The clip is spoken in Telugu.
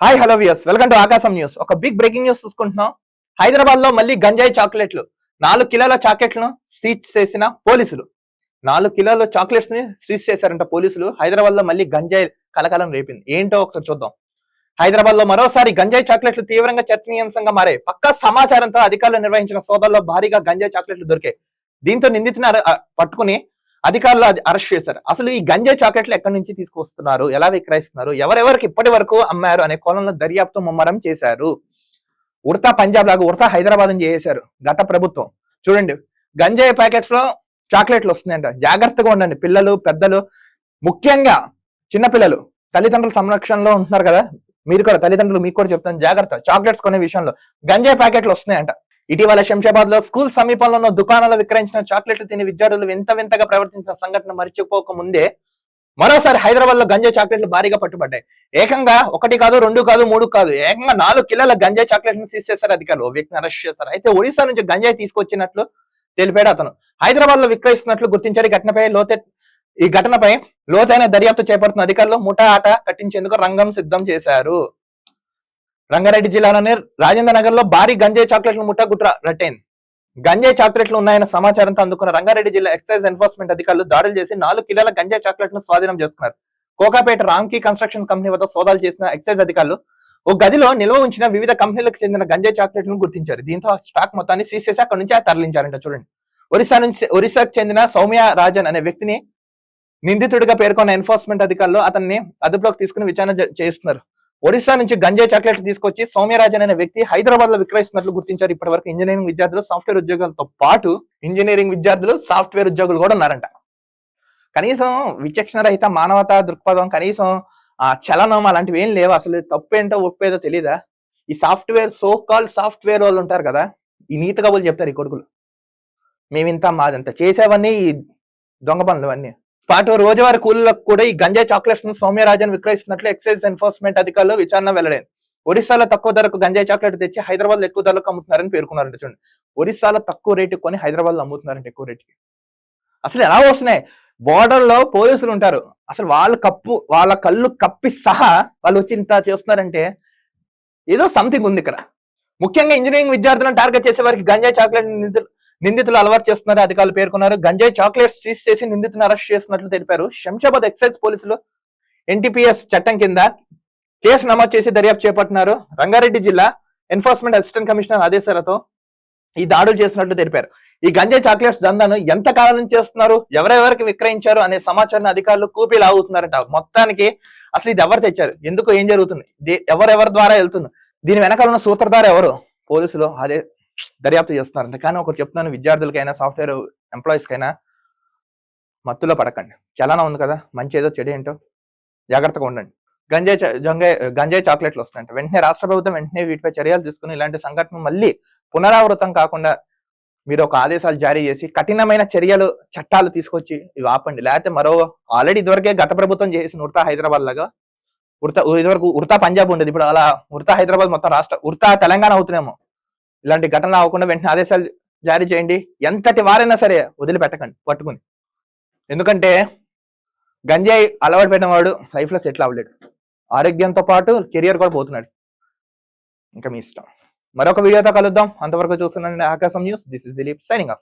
Hi hello views welcome to Aakasam news ఒక బిగ్ బ్రేకింగ్ న్యూస్ చూసుకుంటున్నాం. హైదరాబాద్లో మళ్ళీ గంజాయి చాక్లెట్లు. నాలుగు కిలోల చాక్లెట్లను సీజ్ చేసిన పోలీసులు. నాలుగు కిలోల చాక్లెట్స్ని సీజ్ చేశారంట పోలీసులు. హైదరాబాద్లో మళ్ళీ గంజాయి కలకాలం రేపింది. ఏంటో ఒకసారి చూద్దాం. హైదరాబాద్లో మరోసారి గంజాయి చాక్లెట్లు తీవ్రంగా చర్చనీయాంశంగా మారాయి. పక్కా సమాచారంతో అధికారులు నిర్వహించిన సోదాల్లో భారీగా గంజాయి చాక్లెట్లు దొరికాయి. దీంతో నిందితుని పట్టుకుని అధికారులు అది అరెస్ట్ చేశారు. అసలు ఈ గంజా చాక్లెట్లు ఎక్కడి నుంచి తీసుకొస్తున్నారు ఎలా విక్రయిస్తున్నారు? ఎవరెవరికి ఇప్పటి వరకు అమ్మారు అనే కోణంలో దర్యాప్తు ముమ్మరం చేశారు. ఉడతా పంజాబ్ లాగా ఉడతా హైదరాబాద్ అని చేశారు గత ప్రభుత్వం. చూడండి గంజాయి ప్యాకెట్స్లో చాక్లెట్లు వస్తున్నాయంట. జాగ్రత్తగా ఉండండి. పిల్లలు పెద్దలు ముఖ్యంగా చిన్న పిల్లలు తల్లిదండ్రుల సంరక్షణలో ఉంటున్నారు కదా? మీరు కూడా తల్లిదండ్రులు మీకు కూడా చెప్తాను. జాగ్రత్త. చాక్లెట్స్ కొనే విషయంలో గంజాయి ప్యాకెట్లు వస్తున్నాయంట. ఇటీవల శంషాబాద్లో స్కూల్ సమీపంలో ఉన్న దుకాణాలు విక్రయించిన చాక్లెట్లు తిని విద్యార్థులు వింత వింతగా ప్రవర్తించిన సంఘటన మరిచిపోక ముందే మరోసారి హైదరాబాద్లో గంజా చాక్లెట్లు భారీగా పట్టుబడ్డాయి. ఏకంగా ఒకటి కాదు రెండు కాదు మూడు కాదు ఏకంగా నాలుగు కిలోల గంజా చాక్లెట్ను చేశారు అధికారులు. ఓ వ్యక్తిని అరెస్ట్ చేశారు. అయితే ఒడిశా నుంచి గంజాయి తీసుకొచ్చినట్లు తెలిపాడు అతను. హైదరాబాద్లో విక్రయిస్తున్నట్లు గుర్తించారు. ఈ ఘటనపై లోతే ఈ ఘటనపై లోతైన దర్యాప్తు చేపడుతున్న అధికారులు ముఠా ఆట కట్టించేందుకు రంగం సిద్ధం చేశారు. రంగారెడ్డి జిల్లాలోని రాజేంద్ర నగర్లో భారీ గంజాయి చాక్లెట్ల ముఠా గుట్ర రట్టయింది గంజాయి చాక్లెట్లు ఉన్నాయన్న సమాచారంతో అందుకున్న రంగారెడ్డి జిల్లా ఎక్సైజ్ ఎన్ఫోర్స్మెంట్ అధికారులు దాడులు చేసి నాలుగు కిలోల గంజాయి చాక్లెట్ను స్వాధీనం చేసుకున్నారు. కోకాపేట రామ్కీ కన్స్ట్రక్షన్ కంపెనీ వద్ద సోదాలు చేసిన ఎక్సైజ్ అధికారులు ఓ గదిలో నిల్వ ఉంచిన వివిధ కంపెనీలకు చెందిన గంజాయి చాక్లెట్లను గుర్తించారు. దీంతో ఆ స్టాక్ మొత్తాన్ని సీసేసి అక్కడి నుంచి తరలించారంట చూడండి. ఒరిస్సా నుంచి ఒరిస్సాకు చెందిన సౌమ్య రాజన్ అనే వ్యక్తిని నిందితుడిగా పేర్కొన్న ఎన్ఫోర్స్మెంట్ అధికారులు అతన్ని అదుపులోకి తీసుకుని విచారణ చేస్తున్నారు. ఒరిస్సా నుంచి గంజాయి చాక్లెట్లు తీసుకొచ్చి సౌమ్యరాజన్ అనే వ్యక్తి హైదరాబాద్లో విక్రయిస్తున్నట్లు గుర్తించారు ఇప్పటి వరకు ఇంజనీరింగ్ విద్యార్థులు సాఫ్ట్వేర్ ఉద్యోగాలతో పాటు ఇంజనీరింగ్ విద్యార్థులు సాఫ్ట్వేర్ ఉద్యోగులు కూడా ఉన్నారంట. కనీసం విచక్షణ రహిత మానవతా దృక్పథం కనీసం ఆ చలనం అలాంటివి ఏం లేవు. అసలు తప్పేంటో ఒప్పేదో తెలీదా? ఈ సాఫ్ట్వేర్ సో కాల్ సాఫ్ట్వేర్ వాళ్ళు ఉంటారు కదా ఈ నీత కబులు చెప్తారు ఈ కొడుకులు. మేమింత మాదంత చేసేవన్నీ ఈ దొంగ పనులు అన్నీ పాటు రోజువారీ కూలీలకు కూడా ఈ గంజాయి చాక్లెట్స్ను సౌమ్యరాజన్ విక్రయిస్తున్నట్లు ఎక్సైజ్ ఎన్ఫోర్స్మెంట్ అధికారులు విచారణ వెల్లడైంది. ఒరిస్సాలో తక్కువ ధరకు గంజాయి చాక్లెట్ తెచ్చి హైదరాబాద్లో ఎక్కువ ధరకు అమ్ముతున్నారని పేర్కొన్నారంట చూడండి. ఒరిస్సాలో తక్కువ రేటు కొని హైదరాబాద్లో అమ్ముతున్నారంట ఎక్కువ రేటుకి. అసలు ఎలా వస్తున్నాయి? బోర్డర్లో పోలీసులు ఉంటారు. అసలు వాళ్ళ కప్పు వాళ్ళ కళ్ళు కప్పి సహా వాళ్ళు వచ్చి ఇంత చేస్తున్నారంటే ఏదో సంథింగ్ ఉంది ఇక్కడ. ముఖ్యంగా ఇంజనీరింగ్ విద్యార్థులను టార్గెట్ చేసే వారికి గంజాయి చాక్లెట్ నిధులు నిందితులు అలవాటు చేస్తున్నారని అధికారులు పేర్కొన్నారు. గంజాయి చాక్లెట్స్ సీజ్ చేసి నిందితులను అరెస్ట్ చేస్తున్నట్లు తెలిపారు. శంషాబాద్ ఎక్సైజ్ పోలీసులు ఎన్టీపీఎస్ చట్టం కింద కేసు నమోదు చేసి దర్యాప్తు చేపట్టినారు. రంగారెడ్డి జిల్లా ఎన్ఫోర్స్మెంట్ అసిస్టెంట్ కమిషనర్ ఆదేశాలతో ఈ దాడులు చేసినట్లు తెలిపారు. ఈ గంజాయి చాక్లెట్స్ దందాను ఎంత కాలం నుంచి చేస్తున్నారు ఎవరెవరికి విక్రయించారు అనే సమాచారాన్ని అధికారులు కూపీ లాగుతున్నారంట. మొత్తానికి అసలు ఇది ఎవరు తెచ్చారు? ఎందుకు ఏం జరుగుతుంది? ఎవరెవరి ద్వారా వెళ్తుంది? దీని వెనకాల ఉన్న సూత్రధార ఎవరు? పోలీసులు అదే దర్యాప్తు చేస్తున్నారంట. కానీ ఒకటి చెప్తున్నాను విద్యార్థులకైనా సాఫ్ట్వేర్ ఎంప్లాయీస్కైనా మత్తులో పడకండి. చలానా ఉంది కదా మంచి ఏదో చెడు ఏంటో జాగ్రత్తగా ఉండండి. గంజాయి చా- జంగాయి గంజాయి చాక్లెట్లు వస్తాయంట వెంటనే రాష్ట్ర ప్రభుత్వం వెంటనే వీటిపై చర్యలు తీసుకుని ఇలాంటి సంఘటన మళ్ళీ పునరావృతం కాకుండా మీరు ఒక ఆదేశాలు జారీ చేసి కఠినమైన చర్యలు చట్టాలు తీసుకొచ్చి ఇవి ఆపండి. లేకపోతే మరో ఆల్రెడీ ఇదివరకే గత ప్రభుత్వం చేసిన ఉడతా హైదరాబాద్ లాగా ఉడతా ఇదివరకు ఉడతా పంజాబ్ ఉండేది. ఇప్పుడు అలా ఉడతా హైదరాబాద్ మొత్తం రాష్ట్ర ఉడతా తెలంగాణ అవుతున్నాము ఇలాంటి ఘటనలు అవ్వకుండా వెంటనే ఆదేశాలు జారీ చేయండి. ఎంతటి వారైనా సరే వదిలిపెట్టకండి పట్టుకుని ఎందుకంటే గంజాయి అలవాటు పెట్టిన వాడు లైఫ్లో సెటిల్ అవ్వలేడు. ఆరోగ్యంతో పాటు కెరియర్ కూడా పోతున్నాడు. ఇంకా మీ ఇష్టం. మరొక వీడియోతో కలుద్దాం. అంతవరకు చూస్తున్నాను Aakasam news. This is Dileep signing off.